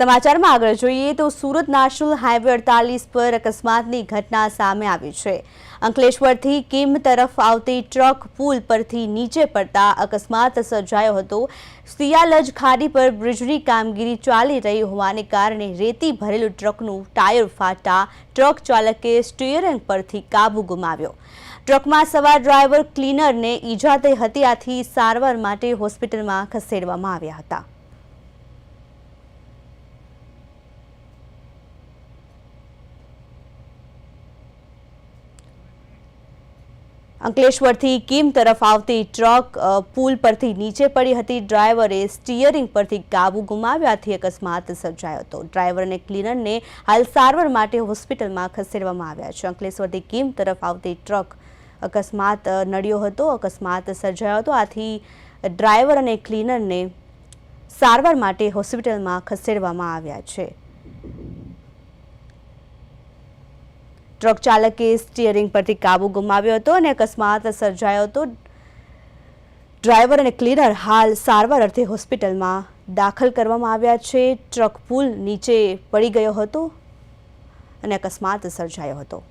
સમાચારમાં આગળ જોઈએ તો સુરત નેશનલ હાઈવે અડતાલીસ પર અકસ્માતની ઘટના સામે આવી છે. અંકલેશ્વરથી કિમ તરફ આવતી ટ્રક પુલ પરથી નીચે પડતા અકસ્માત સર્જાયો હતો. સિયાલજ ખાડી પર બ્રિજની કામગીરી ચાલી રહી હોવાને કારણે રેતી ભરેલું ટ્રકનું ટાયર ફાટતા ટ્રક ચાલકે સ્ટીયરિંગ પરથી કાબુ ગુમાવ્યો. ટ્રકમાં સવાર ડ્રાઈવર, ક્લીનરને ઈજા થઈ હતી આથી સારવાર માટે હોસ્પિટલમાં ખસેડવામાં આવ્યા હતા. અંકલેશ્વરથી કિમ તરફ આવતી ટ્રક પુલ પરથી નીચે પડી હતી. ડ્રાઈવરે સ્ટીયરિંગ પરથી કાબુ ગુમાવ્યાથી અકસ્માત સર્જાયો હતો. ડ્રાઈવર અને ક્લીનરને હાલ સારવાર માટે હોસ્પિટલમાં ખસેડવામાં આવ્યા છે. અંકલેશ્વરથી કિમ તરફ આવતી ટ્રક અકસ્માત નડ્યો હતો, અકસ્માત સર્જાયો હતો. આથી ડ્રાઈવર અને ક્લીનરને સારવાર માટે હોસ્પિટલમાં ખસેડવામાં આવ્યા છે. ટ્રક ચાલકે સ્ટીયરિંગ પરથી કાબુ ગુમાવ્યો હતો અને અકસ્માત સર્જાયો હતો. ડ્રાઈવર અને ક્લીનર હાલ સારવાર અર્થે હોસ્પિટલમાં દાખલ કરવામાં આવ્યા છે. ટ્રક પુલ નીચે પડી ગયો હતો અને અકસ્માત સર્જાયો હતો.